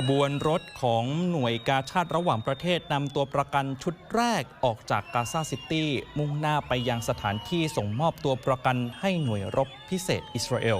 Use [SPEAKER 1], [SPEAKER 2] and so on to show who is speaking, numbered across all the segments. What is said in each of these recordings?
[SPEAKER 1] ขบวนรถของหน่วยกาชาติระหว่างประเทศนำตัวประกันชุดแรกออกจากกาซาซิตี้ มุ่งหน้าไปยังสถานที่ส่งมอบตัวประกันให้หน่วยรบพิเศษอิสราเอล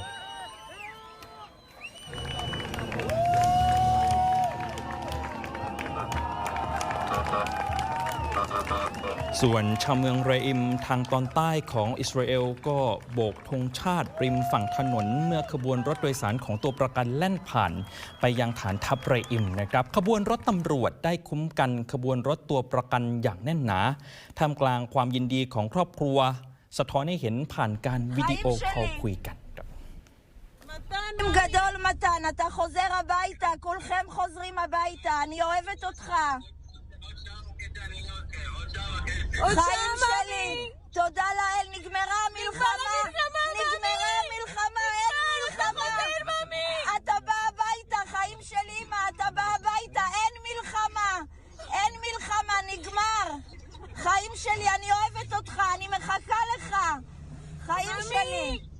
[SPEAKER 1] ส่วนชาวเมืองเรอิมทางตอนใต้ของอิสราเอลก็โบกธงชาติริมฝั่งถนน เมื่อขบวนรถโดยสารของตัวประกันแล่นผ่าน ไปยังฐานทัพเรอิมนะครับ ขบวนรถตำรวจได้คุ้มกันขบวนรถตัวประกันอย่างแน่นหนาท่ามกลางความยินดีของครอบครัว สะท้อนให้เห็นผ่านการวิดีโอคอลคุยกันครับ
[SPEAKER 2] מתן גדול מתן, אתה חוזר הביתה, כולכם חוזרים הביתה, אני אוהבת אותך. חיים שלי, תודה לאל, נגמרה המלחמה, נגמרה המלחמה, אין מלחמה. אתה בא הביתה, חיים של אמא, אתה בא הביתה, אין מלחמה, אין מלחמה, נגמר. חיים שלי, אני אוהבת אותך, אני מחכה לך. חיים שלי.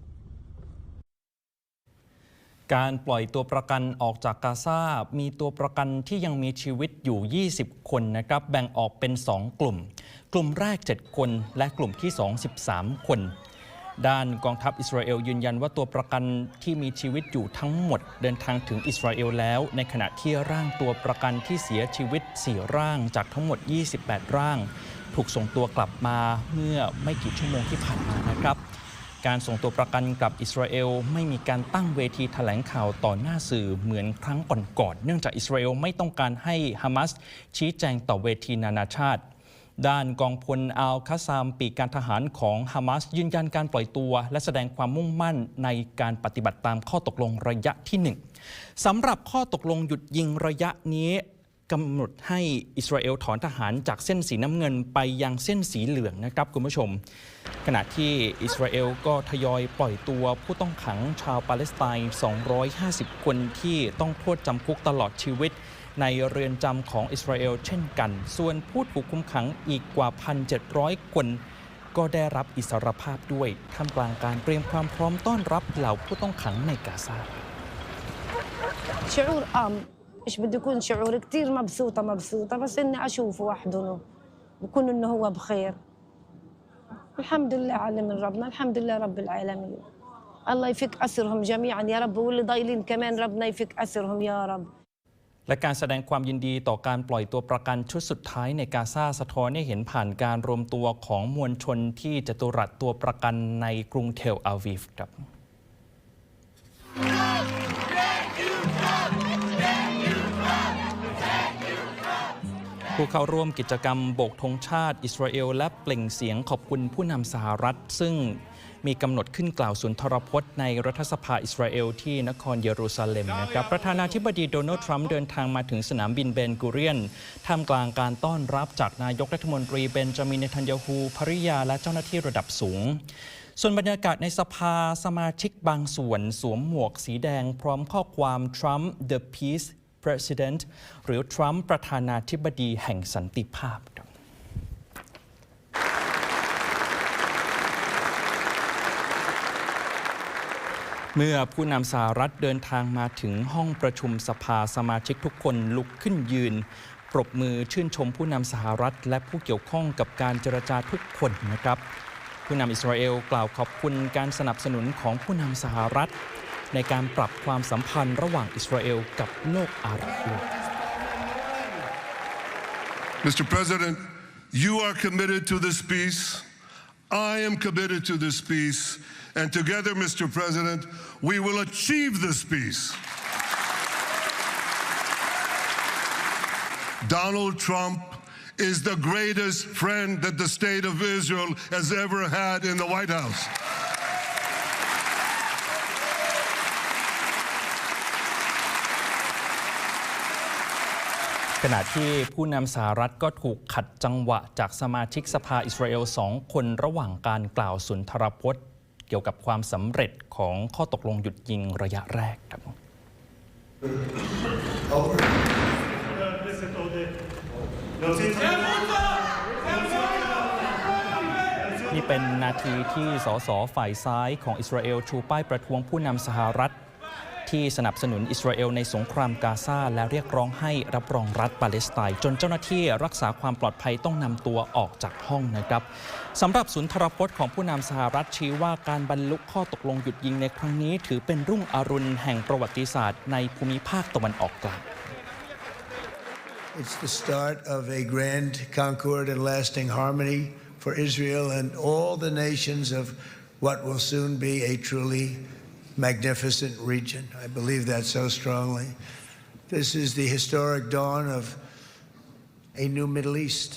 [SPEAKER 1] การปล่อยตัวประกันออกจากกาซา มีตัวประกันที่ยังมีชีวิตอยู่ 20 คนนะครับ แบ่งออกเป็น 2 กลุ่ม กลุ่มแรก 7 คน และกลุ่มที่ 2 13 คน ด้านกองทัพอิสราเอลยืนยันว่าตัวประกันที่มีชีวิตอยู่ทั้งหมด เดินทางถึงอิสราเอลแล้ว ในขณะที่ร่างตัวประกันที่เสียชีวิต 4 ร่างจากทั้งหมด 28 ร่าง ถูกส่งตัวกลับมาเมื่อไม่กี่ชั่วโมงที่ผ่านมานะครับ การส่งตัวประกันกลับอิสราเอล ไม่มีการตั้งเวทีแถลงข่าวต่อหน้าสื่อเหมือนครั้งก่อนๆเนื่องจากอิสราเอลไม่ต้องการให้ฮามาสชี้แจงต่อเวทีนานาชาติ ด้านกองพลอัลคาซามปีกการทหารของฮามาสยืนยันการปล่อยตัว และแสดงความมุ่งมั่นในการปฏิบัติตามข้อตกลงระยะที่หนึ่งสำหรับข้อตกลงหยุดยิงระยะนี้ กำหนดให้อิสราเอลถอนทหารจากเส้นสีน้ำเงินไปยังเส้นสีเหลืองนะครับคุณผู้ชม ขณะที่อิสราเอลก็ทยอยปล่อยตัวผู้ต้องขังชาวปาเลสไตน์ 250 คนที่ต้องโทษจำคุกตลอดชีวิต ในเรือนจำของอิสราเอลเช่นกัน ส่วนผู้ถูกคุมขังอีกกว่า 1,700 คนก็ได้รับอิสรภาพด้วยท่ามกลางการเตรียมความพร้อมต้อนรับเหล่าผู้ต้องขังในกาซา
[SPEAKER 3] شعور آم ايش بده يكون شعور كثير مبسوطة مبسوطة بس اني اشوفه واحضنه بكون انه هو بخير الحمد لله على من ربنا الحمد لله رب العالمين الله يفك اسرهم جميعا يا رب واللي ضايلين كمان ربنا يفك اسرهم يا رب
[SPEAKER 1] และการแสดงความยินดีต่อการปล่อยตัวประกันชุดสุดท้ายในกาซาสะท้อนให้เห็นผ่านการรวมตัวของมวลชนที่จตุรัสตัวประกันในกรุงเทลอาวีฟครับ ผู้เข้าร่วมกิจกรรมโบกธงชาติอิสราเอล และเปล่งเสียงขอบคุณผู้นำสหรัฐ ซึ่งมีกำหนดขึ้นกล่าวสุนทรพจน์ในรัฐสภาอิสราเอลที่นครเยรูซาเล็มนะครับประธานาธิบดีโดนัลด์ทรัมป์เดินทางมาถึงสนามบินเบนกูเรียนท่ามกลางการต้อนรับจากนายกรัฐมนตรีเบนจามินเนทันยาฮูภริยาและเจ้าหน้าที่ระดับสูง ส่วนบรรยากาศในสภาสมาชิกบางส่วน สวมหมวกสีแดงพร้อมข้อความ Trump the Peace President หรือทรัมป์ประธานาธิบดีแห่งสันติภาพครับเมื่อผู้นำสหรัฐเดินทางมาถึงห้องประชุมสภาสมาชิกทุกคนลุกขึ้นยืน ปรบมือชื่นชมผู้นำสหรัฐ และผู้เกี่ยวข้องกับการเจรจาทุกคนนะครับ ผู้นำอิสราเอลกล่าวขอบคุณการสนับสนุนของผู้นำสหรัฐ ในการปรับความสัมพันธ์ระหว่างอิสราเอลกับโลกอาหรับด้วย
[SPEAKER 4] Mr. President, you are committed to this peace. I am committed to this peace. And together, Mr. President, we will achieve this peace. Donald Trump is the greatest friend that the state of Israel has ever had in the White House.
[SPEAKER 1] ขณะที่ผู้นำสหรัฐก็ถูกขัดจังหวะจากสมาชิกสภาอิสราเอลสองคนระหว่างการกล่าวสุนทรพจน์ เกี่ยวกับความสำเร็จของข้อตกลงหยุดยิงระยะแรกครับ นี่เป็นนาทีที่สสฝ่ายซ้ายของอิสราเอลชูป้ายประท้วงผู้นำสหรัฐ ที่สนับสนุนอิสราเอลในสงครามกาซาและเรียกร้องให้รับรองรัฐปาเลสไตน์จนเจ้าหน้าที่รักษาความปลอดภัยต้องนำตัวออกจากห้องนะครับสำหรับสุนทรพจน์ของผู้นำสหรัฐชี้ว่าการบรรลุข้อตกลงหยุดยิงในครั้งนี้ ถือเป็นรุ่งอรุณแห่งประวัติศาสตร์ในภูมิภาคตะวันออกกลาง
[SPEAKER 5] It's the start of a grand concord and lasting harmony for Israel and all the nations of what will soon be a truly magnificent region. I believe that so strongly. This is the historic dawn of a new Middle East.